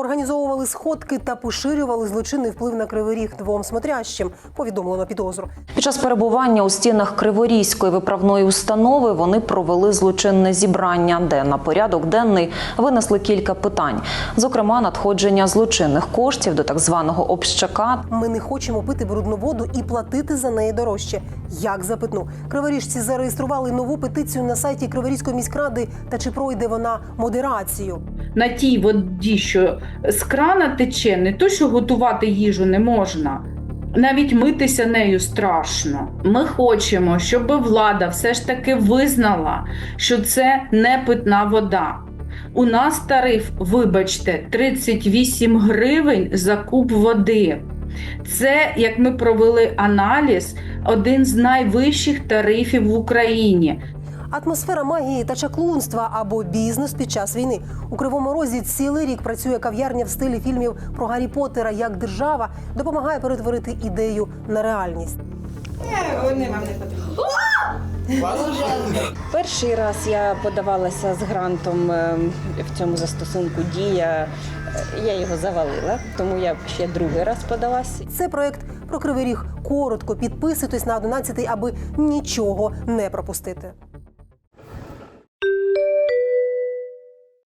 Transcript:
організовували сходки та поширювали злочинний вплив на кривий ріг двом смотрящим. Повідомлено підозру. Під час перебування у стінах Криворізької виправної установи вони провели злочинне зібрання, де на порядок денний винесли кілька питань, зокрема надходження злочинних коштів до так званого общака Ми не хочемо пити брудну воду і платити за неї дорожче. Як запитну, криворіжці зареєстрували нову петицію на сайті Криворізької міськради. Та чи пройде вона модерацію? На тій воді, що з крана тече, не то, що готувати їжу не можна. Навіть митися нею страшно. Ми хочемо, щоб влада все ж таки визнала, що це не питна вода. У нас тариф, вибачте, 38 гривень за куб води. Це, як ми провели аналіз, один з найвищих тарифів в Україні. Атмосфера магії та чаклунства або бізнес під час війни у кривому розі цілий рік працює кав'ярня в стилі фільмів про Гаррі Поттера як держава допомагає перетворити ідею на реальність. Вони вам не. Перший раз я подавалася з грантом е, в цьому застосунку дія. Е, Я його завалила, тому я ще другий раз подалась. Це проект про кривий ріг. Коротко підписуйтесь на 11 аби нічого не пропустити.